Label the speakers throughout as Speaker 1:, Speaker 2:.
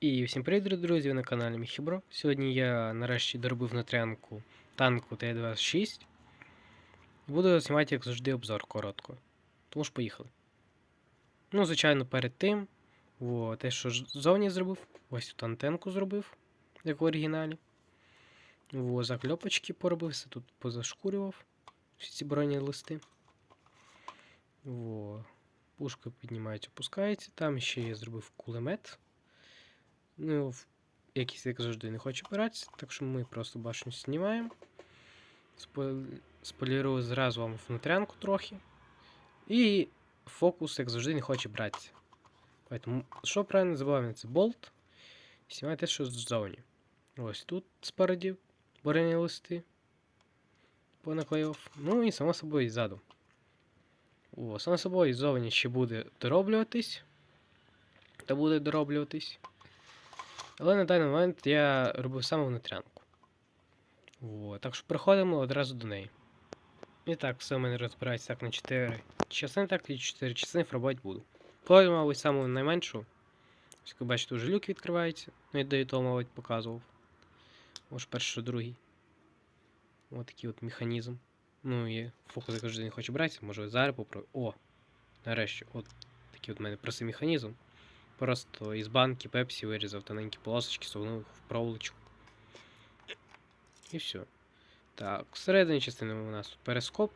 Speaker 1: І всім привіт, друзі, ви на каналі Міхібро. Сьогодні я нарешті доробив натрянку танку Т-26. Буду знімати, як завжди, обзор коротко. Тому ж поїхали. Ну, звичайно, перед тим, о, те, що ззовні зробив, ось тут антенку зробив, як в оригіналі. О, закльопочки поробив, все тут позашкурював. Всі ці броні листи. О, пушка піднімається, опускається. Там ще я зробив кулемет. Ну, якийсь, як завжди, не хоче опиратися, так що ми просто башню знімаємо. Сполірую зразу вам внутрянку трохи. І фокус, як завжди, не хоче братися. Поэтому, що правильно забуваємо, це болт. І знімаємо те, що ззовні. Ось тут спереді борені листи. Понаклеїв. Ну і само собою ззаду. О, само собою ззовні ще буде дороблюватись. Та буде дороблюватись. Але на даний момент я робив саме внутрянку. О, так що переходимо одразу до неї. І так, все в мене розбирається так на 4 частини, так і 4 частини робити буду. Пойду, мабуть, саму найменшу. Ось, як ви бачите, вже люк відкривається. Ну, я до того, мабуть, показував. Може, перший, другий. Ось такий от механізм. Ну і фокус я завжди не хочу братися, може зараз попробую. О! Нарешті, от такий от у мене простий механізм. Просто із банки Пепсі вирізав тоненькі полосочки, согнув в проволочку. І все. Так, всередині частини у нас тут перископ.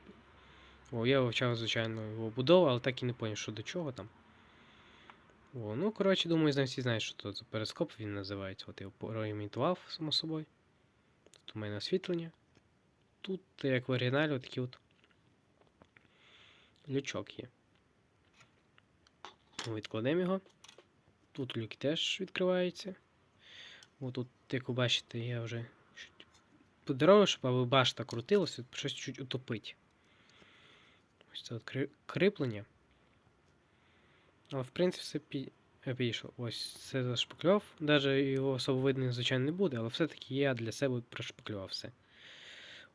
Speaker 1: О, я вивчав, звичайно, його будову, але так і не зрозумів, що до чого там. О, ну, коротше, думаю, знаю, всі знають, що це за перископ він називається. От я його проімітував, само собою. Тут у мене освітлення. Тут, як в оригіналі, такий от лючок є. Відкладемо його. Тут люк теж відкривається. Отут, як ви бачите, я вже подарував, щоб аби башта крутилася, щось чуть утопить. Ось це от кри- кріплення. Але в принципі все пі- е, підійшло. Ось це зашпаклював. Навіть його особо видно, звичайно, не буде, але все-таки я для себе прошпаклював все.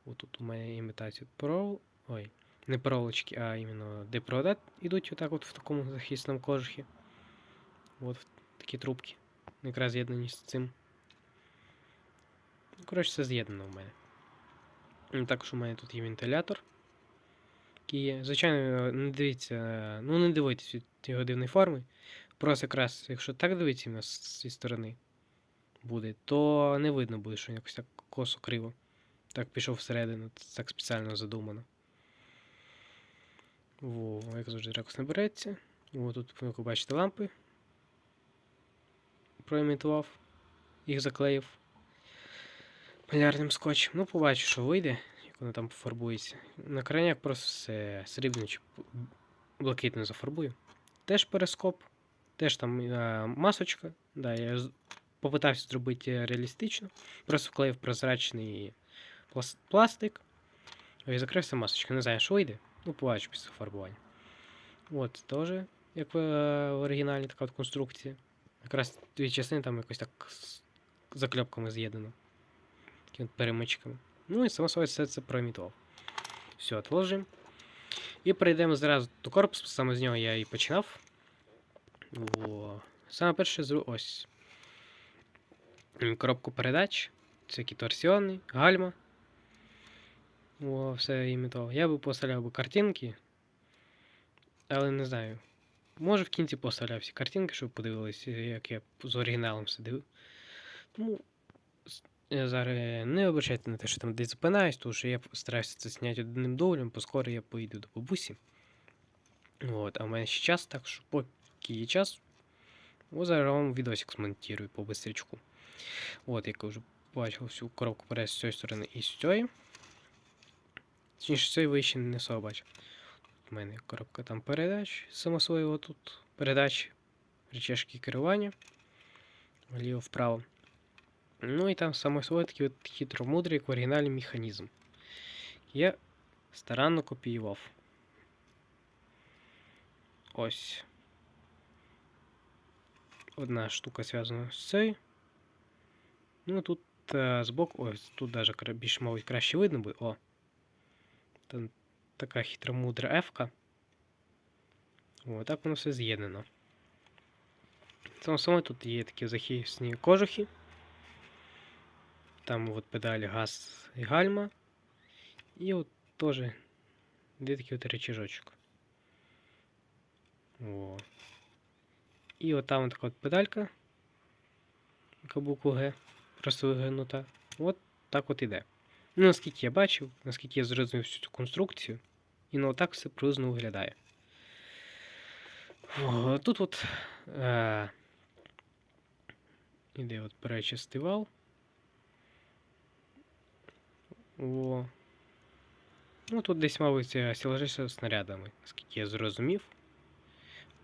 Speaker 1: Отут у мене імітація провол. Ой, не проволочки, а іменно де провода йдуть отак от в такому захисному кожухі. От такі трубки. Якраз з'єднані з цим. Ну, Коротше, все з'єднано в мене. Також у мене тут є вентилятор. Який є. Звичайно, не дивіться, е, ну не дивитесь від його дивної форми. Просто якраз, якщо так дивитися на з цієї сторони буде, то не видно буде, що якось так косо криво. Так пішов всередину, так спеціально задумано. Во, як завжди ракус не береться. О, тут, як ви бачите, лампи проімітував, їх заклеїв полярним скотчем. Ну, побачу, що вийде, як воно там пофарбується. На крайняк просто все срібно чи блакитно зафарбую. Теж перископ, теж там е, масочка. Да, я попитався зробити реалістично. Просто вклеїв прозрачний пластик. І закрився масочка. Не знаю, що вийде. Ну, побачу після фарбування. От, теж, як в, е, оригіналі, така конструкція. Якраз дві частини там якось так з закльопками з'єднано. Такими перемичками. Ну і само собою все це проімітував. Все, відложимо. І перейдемо зразу до корпусу, саме з нього я і починав. О. Саме перше зру... ось. Коробку передач. Всякі торсіони, гальма. О, все імітував. Я би поставляв картинки. Але не знаю. Може в кінці поставляв всі картинки, щоб подивилися, як я з оригіналом все дивив. Тому я зараз не обращайте на те, що там десь зупинаюсь, тому що я стараюся це зняти одним долем, бо скоро я поїду до бабусі. От, а в мене ще час, так що поки є час, о, зараз вам відосик змонтирую по бистрячку. От, як ви вже бачив всю коробку перед з цієї сторони і з цієї. Точніше, з цієї ви ще не особо бачив. У мене коробка там передач, само свого тут передач, речашки керування. Вліво вправо. Ну і там само собою такий от хитромудрий, як в оригіналі механізм. Я старанно копіював. Ось. Одна штука зв'язана з цією. Ну тут е, збоку, ось тут даже кра- більш, мабуть, краще видно буде. О. Там така хитромудра F-ка. Так воно все з'єднано. Само само тут є такі захисні кожухи. Там от педалі газ і гальма. І от теж де такий от речіжочок. О. І от там така от педалька, яка Г, просто вигнута. От так от іде. Ну, наскільки я бачив, наскільки я зрозумів всю цю конструкцію, і ну отак все приблизно виглядає. Тут от е, іде от перечистий вал. О. Ну, тут десь, мабуть, е, сілажися снарядами, наскільки я зрозумів.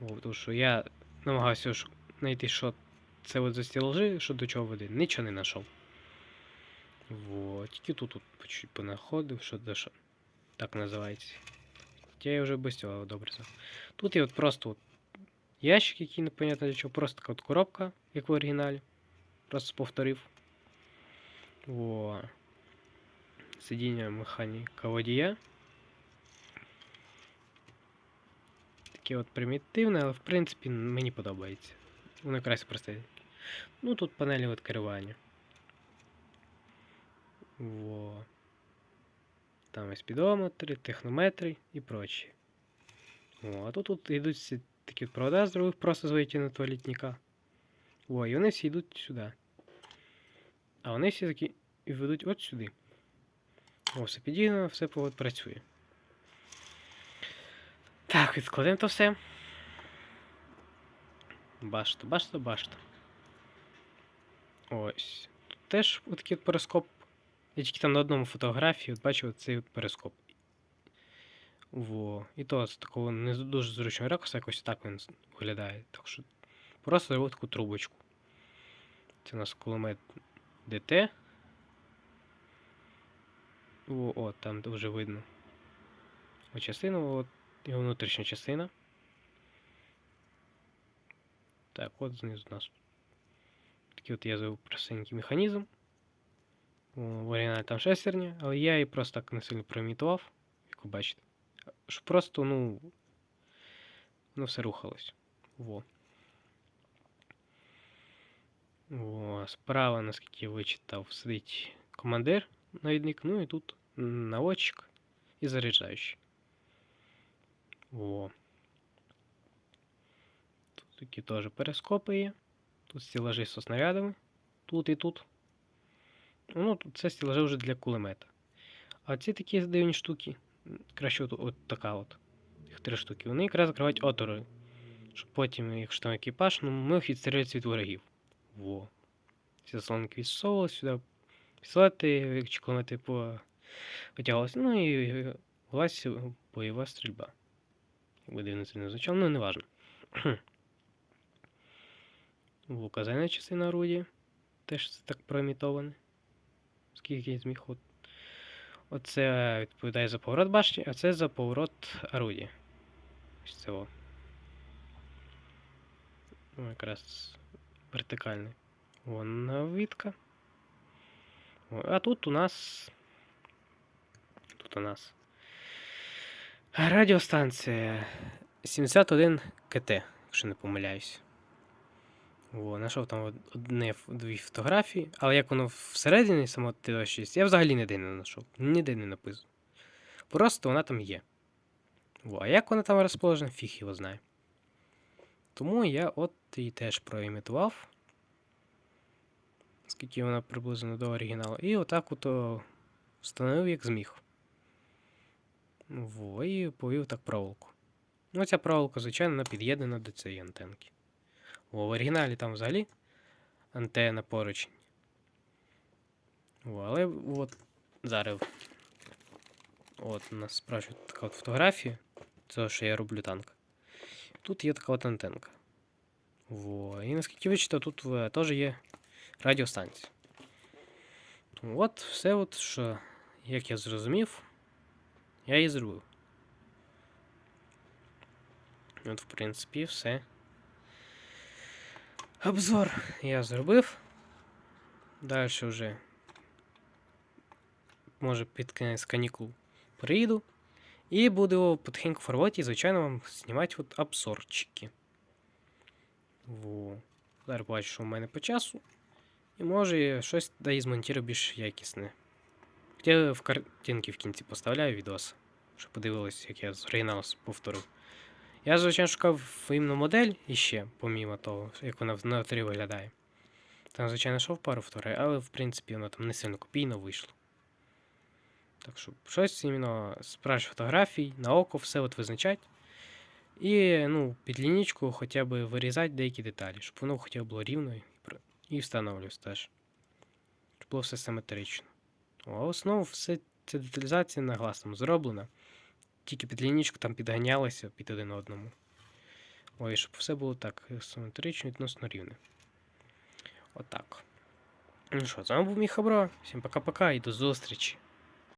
Speaker 1: О, тому що я намагався знайти, що це от за стілажі, що до чого веде. Нічого не знайшов. Вот. Тільки тут, тут по чуть понаходив, що до що. Так називається. Хоча я вже без цього добре знав. Тут є от просто от ящик, який непонятно для чого, просто така от коробка, як в оригіналі. Просто повторив. Во. Сидіння механіка водія. Таке от примітивне, але в принципі мені подобається. Воно якраз просте. Ну тут панелі от керування. Во. Там є спідометри, технометри і прочі. О, а тут, тут йдуть такі провода з других просто з витягнутого літника. О, і вони всі йдуть сюди. А вони всі такі і ведуть от сюди. О, все підігнано, все от працює. Так, відкладемо то все. Башта, башта, башта. Ось. Тут теж такий перископ. Я тільки там на одному фотографії от бачив цей от перископ. Во. І то з такого не дуже зручного ракурсу, якось так він виглядає. Так що просто зробив таку трубочку. Це у нас кулемет ДТ. О, о, там вже видно. Ось частину, от його внутрішня частина. Так, от знизу у нас такий от я зробив простенький механізм. В оригіналі там шестерня, але я її просто так не сильно проімітував, як ви бачите. Щоб просто, ну. Ну, все рухалось. Во. О, справа, наскільки я вичитав, сидить командир навідник, ну і тут наводчик і заряджаючий. Во. Тут такі теж перископи є. Тут стілажі зі снарядами. Тут і тут. Ну, це стілажі вже для кулемета. А ці такі дивні штуки. Краще от, от така от. Їх три штуки. Вони якраз закривають отвори. Щоб потім, якщо там екіпаж, ну ми їх відстрілюють від ворогів. Во. Ці заслонки відсовували сюди. Пістолети, чи кулемети по... витягувалися. Ну і власне бойова стрільба. Якби дивно це не звучало, ну не важно. Указальна частина орудія. Теж це так проімітоване. Скільки я зміг. От. Оце відповідає за поворот башті, а це за поворот орудія. Ось це о. Ну, якраз вертикальний. Вон навідка. О, А тут у нас. Тут у нас. Радіостанція 71 КТ, якщо не помиляюсь. О, знайшов там од- одне дві фотографії, але як воно всередині само Т6, я взагалі ніде не знайшов. Ніде не написано. Просто вона там є. О, а як вона там розположена, фіг його знає. Тому я от її теж проімітував. Скільки вона приблизно до оригіналу. І отак от встановив, як зміг. Во, і повів так проволоку. Ну, ця проволока, звичайно, вона під'єднана до цієї антенки. В оригіналі там взагалі антенна поручень. Але от зараз. От у нас справді така от фотографія. Цього, що я роблю танк. Тут є така от антенка. Во. І наскільки вичитав, тут е, теж є радіостанція. Тому от все, от, що, як я зрозумів, я і зробив. От, в принципі, все. Обзор я зробив. Далі вже, може, під кінець канікул приїду. І буду потихеньку фарбувати і, звичайно, вам знімати от обзорчики. Во. Зараз бачу, що в мене по часу. І може щось дає змонтірую більш якісне. Хоча в картинки в кінці поставляю відос, щоб подивились, як я з оригіналу повторив. Я, звичайно, шукав іменно модель іще, помімо того, як вона на авторі виглядає. Там, звичайно, йшов пару вторей, але в принципі воно там не сильно копійно вийшло. Так що щось іменно з фотографій, на око все от визначать. І ну, під лінічку хоча б вирізати деякі деталі, щоб воно хоча б було рівно і, про- теж. Щоб було все симетрично. А основу все ця деталізація на гласному зроблена. Тільки під лінічку там підганялися під один одному. Ой, щоб все було так симетрично відносно рівне. Отак. Ну що, з вами був мій Хабро. Всім пока-пока і до зустрічі.